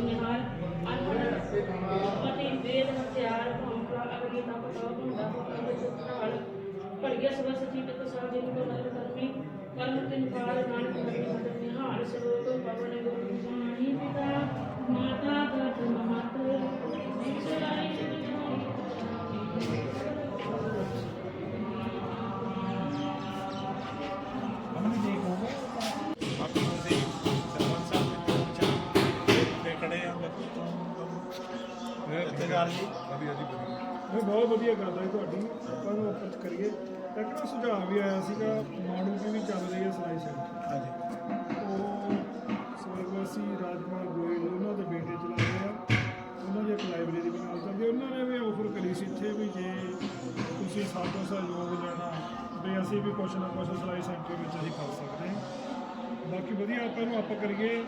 ਨਿਹਾਲ ਅਨਪੜ੍ਹ ਅਤੇ ਵੇਦ ਹਥਿਆਰ ਭੌਂਕਾ ਅਗਨੀ ਦਾ ਪਟਾਉ ਹੁੰਦਾ ਅਗਰ ਚੁੱਕਣ ਭੜੀਆ ਸਭਾ ਸਚੀ ਪਿਤ ਸਾਜੇ ਨੂੰ ਨਰ ਕਰਮੀ ਕਰਮ ਤਿਨ ਪਾਰ ਨਾਨਕ ਮਤੀ ਮਦਦ ਨਿਹਾਲ ਸਰੋਤ ਜੀ ਬਹੁਤ ਵਧੀਆ ਗੱਲ ਹੈ ਤੁਹਾਡੀ। ਆਪਾਂ ਨੂੰ ਅਪਰਚ ਕਰੀਏ। ਇੱਕ ਨਾ ਸੁਝਾਅ ਵੀ ਆਇਆ ਸੀਗਾ ਮਾਣੂ ਦੀ ਵੀ ਚੱਲ ਰਹੀ ਹੈ ਸਲਾਈ ਸੈਂਟਰ ਹਾਂਜੀ। ਉਹ ਸਵਰਗਵਾਸੀ ਰਾਜਕੁਮਾਰ ਗੋਇਲ ਉਹਨਾਂ ਦੇ ਬੇਟੇ ਚਲਾਉਂਦੇ ਆ। ਉਹਨਾਂ ਦੀ ਇੱਕ ਲਾਇਬ੍ਰੇਰੀ ਚੱਲਦੀ ਆ। ਉਹਨਾਂ ਨੇ ਵੀ ਆਫਰ ਕਰੀ ਸੀ ਇੱਥੇ ਵੀ ਜੇ ਤੁਸੀਂ ਸਾਡਾ ਸਹਿਯੋਗ ਲੈਣਾ ਵੀ ਅਸੀਂ ਵੀ ਕੁਛ ਨਾ ਕੁਛ ਸਲਾਈ ਸੈਂਟਰ ਵਿੱਚ ਅਸੀਂ ਕਰ ਸਕਦੇ ਹਾਂ। ਬਾਕੀ ਵਧੀਆ ਆਪਾਂ ਨੂੰ ਆਪਾਂ ਕਰੀਏ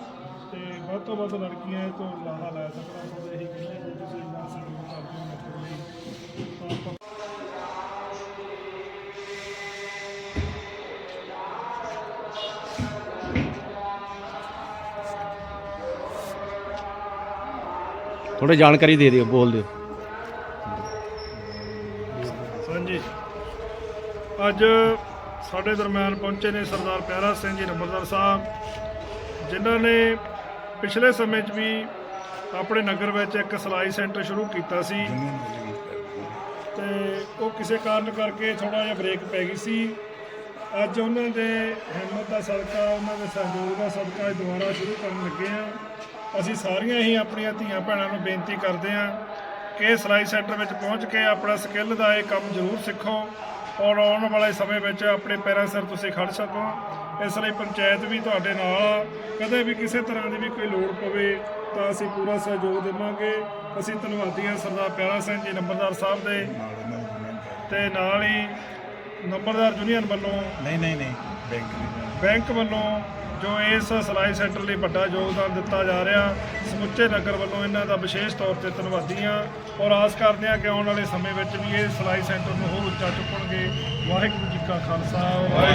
ਤੇ ਵੱਧ ਤੋਂ ਵੱਧ ਲੜਕੀਆਂ ਇਹ ਤੋਂ ਲਾਹਾ ਲੈ ਸਕਣ। ਥੋੜੀ ਜਾਣਕਾਰੀ ਦੇ ਦਿਓ, ਬੋਲ ਦਿਓ। ਹਾਂਜੀ। ਅੱਜ ਸਾਡੇ ਦਰਮਿਆਨ ਪਹੁੰਚੇ ਨੇ ਸਰਦਾਰ ਪਿਆਰਾ ਸਿੰਘ ਜੀ ਨੰਬਰਦਾਰ ਸਾਹਿਬ, ਜਿਨ੍ਹਾਂ ਨੇ ਪਿਛਲੇ ਸਮੇਂ 'ਚ ਵੀ ਆਪਣੇ ਨਗਰ ਵਿੱਚ ਇੱਕ ਸਿਲਾਈ ਸੈਂਟਰ ਸ਼ੁਰੂ ਕੀਤਾ ਸੀ। ਤੇ ਉਹ ਕਿਸੇ ਕਾਰਨ ਕਰਕੇ ਥੋੜਾ ਜਿਹਾ ਬ੍ਰੇਕ ਪੈ ਗਈ ਸੀ। ਅੱਜ ਉਹਨਾਂ ਦੇ ਹਿੰਮਤ ਦਾ ਸਦਕਾ, ਉਹਨਾਂ ਦੇ ਸਹਿਯੋਗ ਦਾ ਸਦਕਾ ਦੁਬਾਰਾ ਸ਼ੁਰੂ ਕਰਨ ਲੱਗੇ ਆ। ਅਸੀਂ ਸਾਰੀਆਂ ਹੀ ਆਪਣੀਆਂ ਧੀਆਂ ਭੈਣਾਂ ਨੂੰ ਬੇਨਤੀ ਕਰਦੇ ਆ ਕਿ ਇਹ ਸਿਲਾਈ ਸੈਂਟਰ ਵਿੱਚ ਪਹੁੰਚ ਕੇ ਆਪਣਾ ਸਕਿੱਲ ਦਾ ਇਹ ਕੰਮ ਜ਼ਰੂਰ ਸਿੱਖੋ ਔਰ ਆਉਣ ਵਾਲੇ ਸਮੇਂ ਵਿੱਚ ਆਪਣੇ ਪੈਰਾਂ ਸਿਰ ਤੁਸੀਂ ਖੜ ਸਕੋ। ਇਸ ਲਈ ਪੰਚਾਇਤ ਵੀ ਤੁਹਾਡੇ ਨਾਲ ਕਦੇ ਵੀ ਕਿਸੇ ਤਰ੍ਹਾਂ ਦੀ ਵੀ ਕੋਈ ਲੋੜ ਪਵੇ ਤਾਂ ਅਸੀਂ ਪੂਰਾ ਸਹਿਯੋਗ ਦੇਵਾਂਗੇ। ਅਸੀਂ ਧੰਨਵਾਦੀ ਹਾਂ ਸਰਦਾਰ ਪਿਆਰਾ ਸਿੰਘ ਜੀ ਨੰਬਰਦਾਰ ਸਾਹਿਬ ਦੇ ਤੇ ਨਾਲ ਹੀ ਨੰਬਰਦਾਰ ਯੂਨੀਅਨ ਵੱਲੋਂ ਨਹੀਂ ਨਹੀਂ ਨਹੀਂ। ਬੈਂਕ ਦੀ। ਬੈਂਕ ਵੱਲੋਂ ਜੋ ਇਸ ਸਿਲਾਈ ਸੈਂਟਰ ਲਈ ਵੱਡਾ ਯੋਗਦਾਨ ਦਿੱਤਾ ਜਾ ਰਿਹਾ, ਸਮੁੱਚੇ ਨਗਰ ਵੱਲੋਂ ਇਹਨਾਂ ਦਾ ਵਿਸ਼ੇਸ਼ ਤੌਰ ਤੇ ਧੰਨਵਾਦੀ ਹਾਂ ਔਰ ਆਸ ਕਰਦੇ ਹਾਂ ਕਿ ਆਉਣ ਵਾਲੇ ਸਮੇਂ ਵਿੱਚ ਵੀ ਇਹ ਸਿਲਾਈ ਸੈਂਟਰ ਨੂੰ ਹੋਰ ਉੱਚਾ ਚੁੱਕਣਗੇ। ਵਾਹਿਗੁਰੂ ਜੀ ਕਾ ਖਾਲਸਾ, ਵਾਹਿਗੁਰੂ